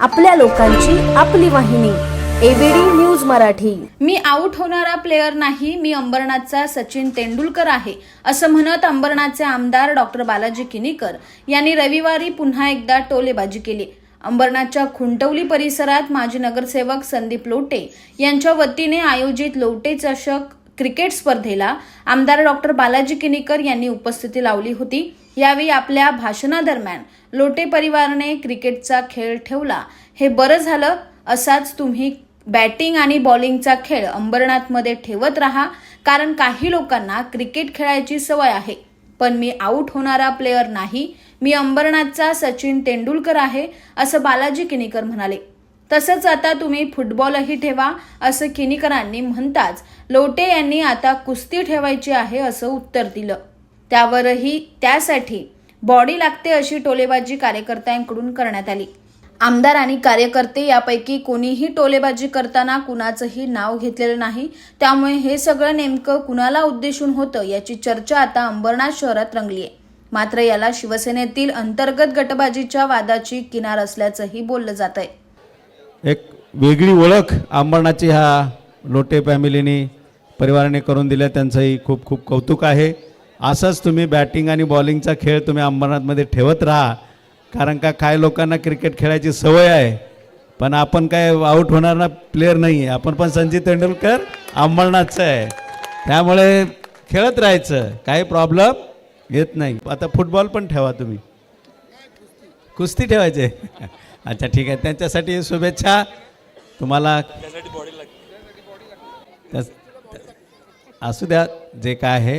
आपल्या लोकांची आपली वाहिनी एबीडी न्यूज मराठी. मी आऊट होणारा प्लेअर नाही मी अंबरनाथचा सचिन तेंडुलकर आहे असं म्हणत अंबरनाथचे आमदार डॉक्टर बालाजी किनीकर यांनी रविवारी पुन्हा एकदा टोलेबाजी केली. अंबरनाथच्या खुंटवली परिसरात माजी नगरसेवक संदीप लोटे यांच्या वतीने आयोजित लोटे चषक क्रिकेट स्पर्धेला आमदार डॉक्टर बालाजी किनीकर यांनी उपस्थिती लावली होती. यावेळी आपल्या भाषणादरम्यान लोटे परिवाराने क्रिकेटचा खेळ ठेवला. हे बरं झालं असाच तुम्ही बॅटिंग आणि बॉलिंगचा खेळ अंबरनाथमध्ये ठेवत राहा कारण काही लोकांना क्रिकेट खेळायची सवय आहे. पण मी आऊट होणारा प्लेअर नाही. मी अंबरनाथचा सचिन तेंडुलकर आहे असं बालाजी किनीकर म्हणाले. तसंच आता तुम्ही फुटबॉलही ठेवा असं किनीकरांनी म्हणताच लोटे यांनी आता कुस्ती ठेवायची आहे असं उत्तर दिलं. त्यावरही त्यासाठी बॉडी लागते अशी टोलेबाजी कार्यकर्त्यांकडून करण्यात आली. आमदार आणि कार्यकर्ते यापैकी कोणीही टोलेबाजी करताना कुणाचंही नाव घेतलेलं नाही. त्यामुळे हे सगळं नेमकं कुणाला उद्देशून होतं याची चर्चा आता अंबरनाथ शहरात रंगली आहे मात्र याला शिवसेनेतील अंतर्गत गटबाजीच्या वादाची किनार असल्याचंही बोललं जात आहे एक वेगळी ओळख अंबरनाथची ह्या लोटे फॅमिलीने परिवाराने करून दिल्या त्यांचंही खूप खूप कौतुक आहे. असंच तुम्ही बॅटिंग आणि बॉलिंगचा खेळ तुम्ही अंबरनाथमध्ये ठेवत राहा. कारण का काय लोकांना क्रिकेट खेळायची सवय आहे. पण आपण काय आऊट होणारा प्लेअर नाही आहे आपण पण संचित तेंडुलकर अंबरनाथचं आहे. त्यामुळे खेळत राहायचं. काही प्रॉब्लेम येत नाही. आता फुटबॉल पण ठेवा तुम्ही. कुस्ती ठेवायचे. अच्छा ठीक आहे. त्यांच्यासाठी शुभेच्छा. तुम्हाला असू द्या जे काय आहे.